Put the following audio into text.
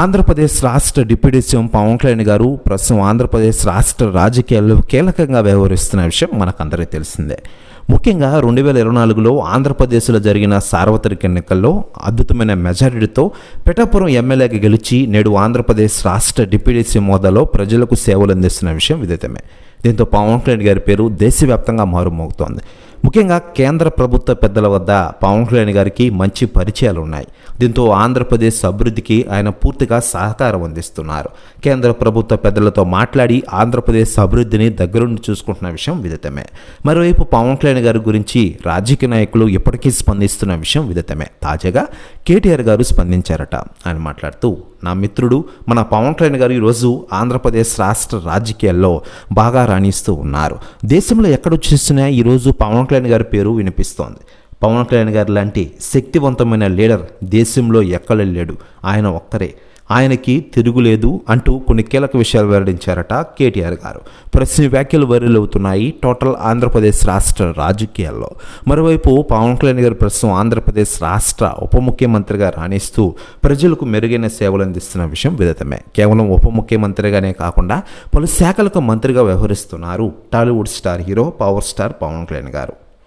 ఆంధ్రప్రదేశ్ రాష్ట్ర deputy CM Pawan Kalyan గారు ప్రస్తుతం ఆంధ్రప్రదేశ్ రాష్ట్ర రాజకీయాల్లో కీలకంగా వ్యవహరిస్తున్న విషయం మనకందరికీ తెలిసిందే. ముఖ్యంగా రెండు వేల ఇరవై నాలుగులో ఆంధ్రప్రదేశ్లో జరిగిన సార్వత్రిక ఎన్నికల్లో అద్భుతమైన మెజారిటీతో పిఠాపురం ఎమ్మెల్యేగా గెలిచి నేడు ఆంధ్రప్రదేశ్ రాష్ట్ర డిప్యూటీ సీఎం హోదాలో ప్రజలకు సేవలు అందిస్తున్న విషయం విదితమే. దీంతో పవన్ కళ్యాణ్ గారి పేరు దేశవ్యాప్తంగా మారుమోగుతోంది. ముఖ్యంగా కేంద్ర ప్రభుత్వ పెద్దల వద్ద పవన్ కళ్యాణ్ గారికి మంచి పరిచయాలు ఉన్నాయి దీంతో ఆంధ్రప్రదేశ్ అభివృద్ధికి ఆయన పూర్తిగా సహకారం అందిస్తున్నారు. కేంద్ర ప్రభుత్వ పెద్దలతో మాట్లాడి ఆంధ్రప్రదేశ్ అభివృద్ధిని దగ్గరుండి చూసుకుంటున్న విషయం విదితమే. మరోవైపు పవన్ కళ్యాణ్ గారి గురించి రాజకీయ నాయకులు ఇప్పటికీ స్పందిస్తున్న విషయం విదితమే. తాజాగా కేటీఆర్ గారు స్పందించారట ఆయన మాట్లాడుతూ నా మిత్రుడు మన పవన్ కళ్యాణ్ గారు ఈరోజు ఆంధ్రప్రదేశ్ రాష్ట్ర రాజకీయాల్లో బాగా రాణిస్తూ ఉన్నారు. దేశంలో ఎక్కడ చూసినా ఈరోజు పవన్ కళ్యాణ్ గారి పేరు వినిపిస్తోంది. పవన్ కళ్యాణ్ గారు లాంటి శక్తివంతమైన లీడర్ దేశంలో ఎక్కడ లేడు. ఆయన ఒక్కరే. ఆయనకి తిరుగులేదు అంటూ కొన్ని కీలక విషయాలు వెల్లడించారట కేటీఆర్ గారు. ప్రశ్న వ్యాఖ్యలు వైరల్ అవుతున్నాయి టోటల్ ఆంధ్రప్రదేశ్ రాష్ట్ర రాజకీయాల్లో. మరోవైపు పవన్ కళ్యాణ్ గారు ప్రస్తుతం ఆంధ్రప్రదేశ్ రాష్ట్ర ఉప ముఖ్యమంత్రిగా రాణిస్తూ ప్రజలకు మెరుగైన సేవలు అందిస్తున్న విషయం విదితమే. కేవలం ఉప ముఖ్యమంత్రిగానే కాకుండా పలు శాఖలకు మంత్రిగా వ్యవహరిస్తున్నారు Tollywood star hero power star Pawan Kalyan గారు.